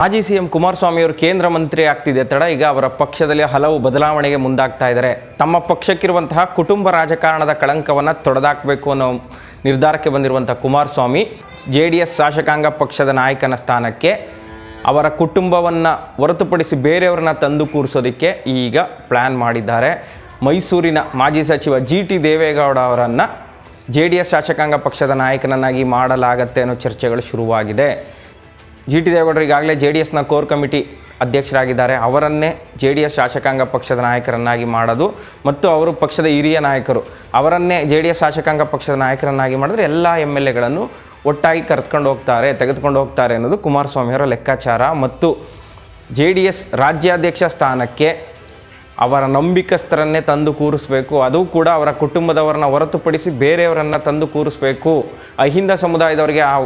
ಮಾಜಿ ಸಿಎಂ ಕುಮಾರಸ್ವಾಮಿ ಅವರು ಕೇಂದ್ರ ಮಂತ್ರಿ ಆಗ್ತಿದೆ. ತಡ ಈಗ ಅವರ ಪಕ್ಷದಲ್ಲಿ ಹಲವು ಬದಲಾವಣೆಗೆ ಮುಂದಾಗ್ತಾ ಇದ್ದಾರೆ. ತಮ್ಮ ಪಕ್ಷಕ್ಕಿರುವಂತಹ ಕುಟುಂಬ ರಾಜಕಾರಣದ ಕಳಂಕವನ್ನು ತೊಡೆದಾಕಬೇಕು ಅನ್ನೋ ನಿರ್ಧಾರಕ್ಕೆ ಬಂದಿರುವಂಥ ಕುಮಾರಸ್ವಾಮಿ ಜೆ ಡಿ ಎಸ್ ಶಾಸಕಾಂಗ ಪಕ್ಷದ ನಾಯಕನ ಸ್ಥಾನಕ್ಕೆ ಅವರ ಕುಟುಂಬವನ್ನು ಹೊರತುಪಡಿಸಿ ಬೇರೆಯವ್ರನ್ನ ತಂದು ಕೂರಿಸೋದಕ್ಕೆ ಈಗ ಪ್ಲ್ಯಾನ್ ಮಾಡಿದ್ದಾರೆ. ಮೈಸೂರಿನ ಮಾಜಿ ಸಚಿವ ಜಿ ಟಿ ದೇವೇಗೌಡ ಅವರನ್ನು ಜೆ ಡಿ ಎಸ್ ಶಾಸಕಾಂಗ ಪಕ್ಷದ ನಾಯಕನನ್ನಾಗಿ ಮಾಡಲಾಗತ್ತೆ ಅನ್ನೋ ಚರ್ಚೆಗಳು ಶುರುವಾಗಿದೆ. ಜಿ ಟಿ ದೇವೇಗೌಡರು ಈಗಾಗಲೇ ಜೆ ಡಿ ಎಸ್ನ ಕೋರ್ ಕಮಿಟಿ ಅಧ್ಯಕ್ಷರಾಗಿದ್ದಾರೆ. ಅವರನ್ನೇ ಜೆ ಡಿ ಎಸ್ ಶಾಸಕಾಂಗ ಪಕ್ಷದ ನಾಯಕರನ್ನಾಗಿ ಮಾಡೋದು ಮತ್ತು ಅವರು ಪಕ್ಷದ ಹಿರಿಯ ನಾಯಕರು. ಅವರನ್ನೇ ಜೆ ಡಿ ಎಸ್ ಶಾಸಕಾಂಗ ಪಕ್ಷದ ನಾಯಕರನ್ನಾಗಿ ಮಾಡಿದ್ರೆ ಎಲ್ಲ ಎಂ ಎಲ್ ಎಗಳನ್ನು ಒಟ್ಟಾಗಿ ಕರೆದುಕೊಂಡು ಹೋಗ್ತಾರೆ, ತೆಗೆದುಕೊಂಡು ಹೋಗ್ತಾರೆ ಅನ್ನೋದು ಕುಮಾರಸ್ವಾಮಿಯವರ ಲೆಕ್ಕಾಚಾರ ಮತ್ತು ಜೆ ಡಿ ಎಸ್ ರಾಜ್ಯಾಧ್ಯಕ್ಷ ಸ್ಥಾನಕ್ಕೆ ಅವರ ನಂಬಿಕಸ್ಥರನ್ನೇ ತಂದು ಕೂರಿಸ್ಬೇಕು. ಅದು ಕೂಡ ಅವರ ಕುಟುಂಬದವರನ್ನ ಹೊರತುಪಡಿಸಿ ಬೇರೆಯವರನ್ನು ತಂದು ಕೂರಿಸ್ಬೇಕು. ಅಹಿಂದ ಸಮುದಾಯದವರಿಗೆ ಆ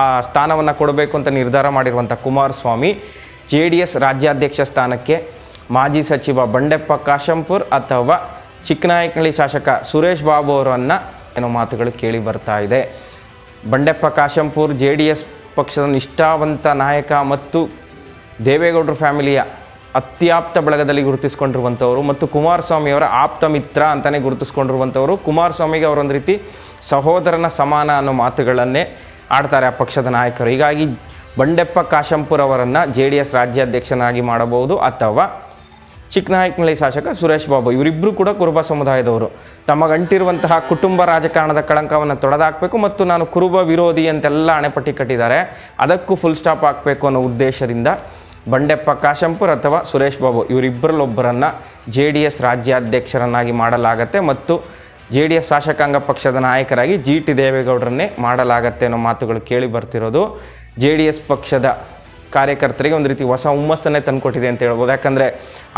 ಆ ಸ್ಥಾನವನ್ನು ಕೊಡಬೇಕು ಅಂತ ನಿರ್ಧಾರ ಮಾಡಿರುವಂಥ ಕುಮಾರಸ್ವಾಮಿ ಜೆ ಡಿ ಎಸ್ ರಾಜ್ಯಾಧ್ಯಕ್ಷ ಸ್ಥಾನಕ್ಕೆ ಮಾಜಿ ಸಚಿವ ಬಂಡೆಪ್ಪ ಕಾಶಂಪುರ್ ಅಥವಾ ಚಿಕ್ಕನಾಯಕನಹಳ್ಳಿ ಶಾಸಕ ಸುರೇಶ್ ಬಾಬು ಅವರನ್ನು ಏನೋ ಮಾತುಗಳು ಕೇಳಿ ಬರ್ತಾ ಇದೆ. Bandeppa Kashempur J D S ಪಕ್ಷದ ನಿಷ್ಠಾವಂತ ನಾಯಕ ಮತ್ತು ದೇವೇಗೌಡರ ಫ್ಯಾಮಿಲಿಯ ಅತ್ಯಾಪ್ತ ಬಳಗದಲ್ಲಿ ಗುರುತಿಸ್ಕೊಂಡಿರುವಂಥವರು ಮತ್ತು ಕುಮಾರಸ್ವಾಮಿಯವರ ಆಪ್ತ ಮಿತ್ರ ಅಂತಲೇ ಗುರುತಿಸ್ಕೊಂಡಿರುವಂಥವರು ಕುಮಾರಸ್ವಾಮಿಗೆ ಅವರೊಂದು ರೀತಿ ಸಹೋದರನ ಸಮಾನ ಅನ್ನೋ ಮಾತುಗಳನ್ನೇ ಆಡ್ತಾರೆ ಆ ಪಕ್ಷದ ನಾಯಕರು. ಹೀಗಾಗಿ ಬಂಡೆಪ್ಪ ಕಾಶಂಪುರ್ ಅವರನ್ನು ಜೆ ಡಿ ಎಸ್ ರಾಜ್ಯಾಧ್ಯಕ್ಷನಾಗಿ ಮಾಡಬಹುದು ಅಥವಾ ಚಿಕ್ಕನಾಯಕನಹಳ್ಳಿ ಶಾಸಕ ಸುರೇಶ್ ಬಾಬು ಇವರಿಬ್ಬರು ಕೂಡ ಕುರುಬ ಸಮುದಾಯದವರು. ತಮಗಂಟಿರುವಂತಹ ಕುಟುಂಬ ರಾಜಕಾರಣದ ಕಳಂಕವನ್ನು ತೊಡೆದಾಕಬೇಕು ಮತ್ತು ನಾನು ಕುರುಬ ವಿರೋಧಿ ಅಂತೆಲ್ಲ ಅಣೆಪಟ್ಟಿ ಕಟ್ಟಿದ್ದಾರೆ. ಅದಕ್ಕೂ ಫುಲ್ ಸ್ಟಾಪ್ ಹಾಕಬೇಕು ಅನ್ನೋ ಉದ್ದೇಶದಿಂದ ಬಂಡೆಪ್ಪ ಕಾಶಂಪುರ್ ಅಥವಾ ಸುರೇಶ್ ಬಾಬು ಇವರಿಬ್ಬರಲ್ಲೊಬ್ಬರನ್ನು ಜೆ ಡಿ ಎಸ್ ರಾಜ್ಯಾಧ್ಯಕ್ಷರನ್ನಾಗಿ ಮಾಡಲಾಗತ್ತೆ ಮತ್ತು ಜೆ ಡಿ ಎಸ್ ಶಾಸಕಾಂಗ ಪಕ್ಷದ ನಾಯಕರಾಗಿ ಜಿ ಟಿ ದೇವೇಗೌಡರನ್ನೇ ಮಾಡಲಾಗತ್ತೆ ಅನ್ನೋ ಮಾತುಗಳು ಕೇಳಿ ಬರ್ತಿರೋದು. ಜೆ ಡಿ ಎಸ್ ಪಕ್ಷದ ಕಾರ್ಯಕರ್ತರಿಗೆ ಒಂದು ರೀತಿ ಹೊಸ ಹುಮ್ಮಸ್ಸನ್ನೇ ತಂದುಕೊಟ್ಟಿದೆ ಅಂತ ಹೇಳ್ಬೋದು. ಯಾಕಂದರೆ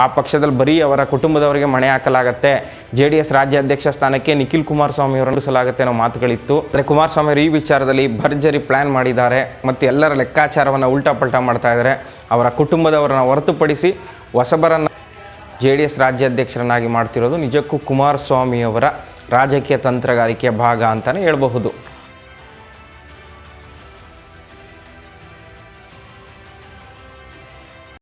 ಆ ಪಕ್ಷದಲ್ಲಿ ಬರೀ ಅವರ ಕುಟುಂಬದವರಿಗೆ ಮಣೆ ಹಾಕಲಾಗತ್ತೆ. ಜೆ ಡಿ ಎಸ್ ರಾಜ್ಯಾಧ್ಯಕ್ಷ ಸ್ಥಾನಕ್ಕೆ ನಿಖಿಲ್ ಕುಮಾರಸ್ವಾಮಿ ಅವರನ್ನು ನಡೆಸಲಾಗುತ್ತೆ ಅನ್ನೋ ಮಾತುಗಳಿತ್ತು. ಅಂದರೆ ಕುಮಾರಸ್ವಾಮಿ ಅವರು ಈ ವಿಚಾರದಲ್ಲಿ ಭರ್ಜರಿ ಪ್ಲ್ಯಾನ್ ಮಾಡಿದ್ದಾರೆ. ಮತ್ತು ಎಲ್ಲರ ಲೆಕ್ಕಾಚಾರವನ್ನು ಉಲ್ಟಾ ಪಲ್ಟಾ ಮಾಡ್ತಾ ಇದ್ದಾರೆ. ಅವರ ಕುಟುಂಬದವರನ್ನು ಹೊರತುಪಡಿಸಿ ಹೊಸಬರನ್ನು ಜೆ ಡಿ ಎಸ್ ರಾಜ್ಯಾಧ್ಯಕ್ಷರನ್ನಾಗಿ ಮಾಡ್ತಿರೋದು ನಿಜಕ್ಕೂ ಕುಮಾರಸ್ವಾಮಿಯವರ ರಾಜಕೀಯ ತಂತ್ರಗಾರಿಕೆಯ ಭಾಗ ಅಂತಲೇ ಹೇಳಬಹುದು.